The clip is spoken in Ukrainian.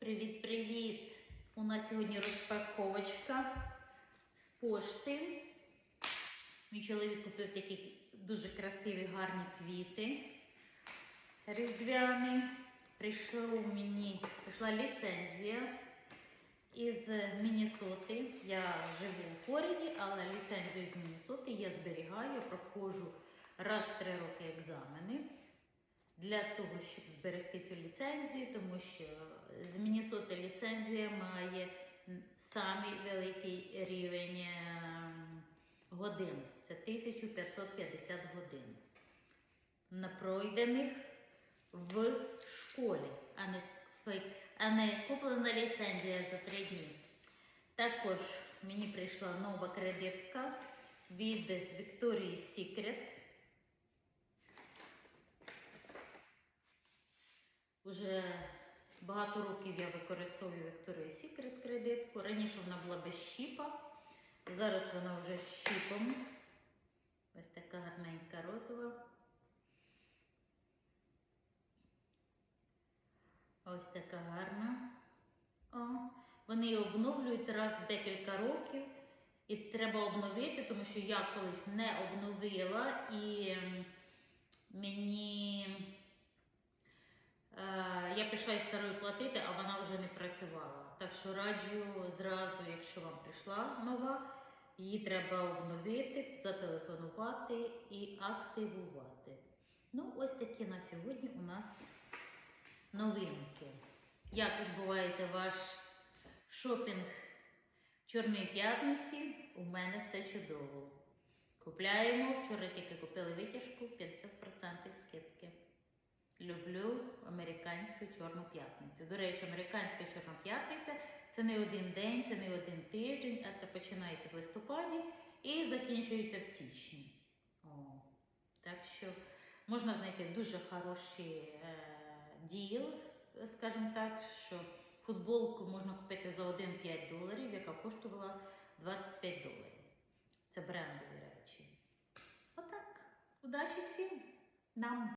Привіт-привіт! У нас сьогодні розпаковочка з пошти. Мій чоловік купив такі дуже красиві гарні квіти. Різдвяні. Прийшов мені, прийшла ліцензія із Міннесоти. Я живу у Флориді, але ліцензію з Міннесоти я зберігаю, проходжу раз в три роки екзамени для того, щоб зберегти цю ліцензію, тому що з Міннесоти ліцензія має самий великий рівень е, годин. Це 1550 годин. На пройдених в школі, а не, а не куплена ліцензія за три дні. Також мені прийшла нова кредитка від Victoria's Secret. Багато років я використовую Victoria's Secret кредитку. Раніше вона була без щіпа, зараз вона вже з щіпом. Ось така гарненька розова. Ось така гарна. О, вони її обновлюють раз в декілька років. І треба обновити, тому що я колись не обновила і мені. Я пішла із старої платити, а вона вже не працювала. Так що раджу зразу, якщо вам прийшла нова, її треба обновити, зателефонувати і активувати. Ну, ось такі на сьогодні у нас новинки. Як відбувається ваш шопінг Чорної п'ятниці? У мене все чудово. Купляємо. Вчора тільки купили витяжку американську чорну п'ятницю. До речі, американська чорна п'ятниця це не один день, це не один тиждень, а це починається в листопаді і закінчується в січні. О, так що можна знайти дуже хороший е, діл, скажімо так, що футболку можна купити за 1-5 доларів, яка коштувала 25 доларів. Це брендові речі. Отак. Удачі всім нам!